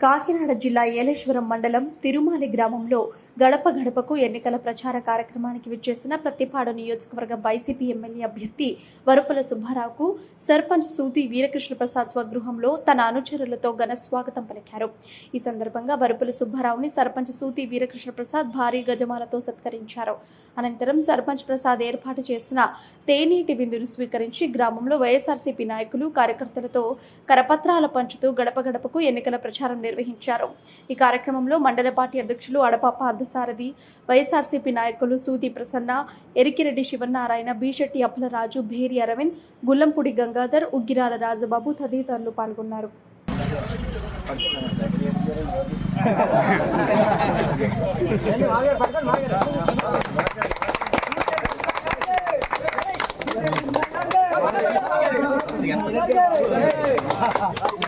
కాకినాడ జిల్లా ఏలేశ్వరం మండలం తిరుమాలి గ్రామంలో గడప గడపకు ఎన్నికల ప్రచార కార్యక్రమానికి విచ్చేసిన ప్రతిపాడు నియోజకవర్గం వైసీపీ ఎమ్మెల్యే అభ్యర్థి వరుపల సుబ్బారావుకు సర్పంచ్ సూతి వీరకృష్ణ ప్రసాద్ స్వగృహంలో తన అనుచరులతో ఘన స్వాగతం పలికారు. ఈ సందర్భంగా వరుపల సుబ్బారావుని సర్పంచ్ సూతి వీరకృష్ణ ప్రసాద్ భారీ గజమాలతో సత్కరించారు. అనంతరం సర్పంచ్ ప్రసాద్ ఏర్పాటు చేసిన తేనీటి విందును స్వీకరించి గ్రామంలో వైఎస్ఆర్సీపీ నాయకులు కార్యకర్తలతో కరపత్రాల పంచుతూ గడప గడపకు ఎన్నికల ప్రచారం నిర్వహించారు. ఈ కార్యక్రమంలో మండల పార్టీ అధ్యక్షులు అడప పార్థసారథి వైఎస్ఆర్సీపీ నాయకులు సూతి ప్రసన్న ఎరికిరెడ్డి శివనారాయణ బీశెట్టి అప్పలరాజు భేరి అరవింద్ గుల్లంపూడి గంగాధర్ ఉగ్గిరాల రాజబాబు తదితరులు పాల్గొన్నారు. జై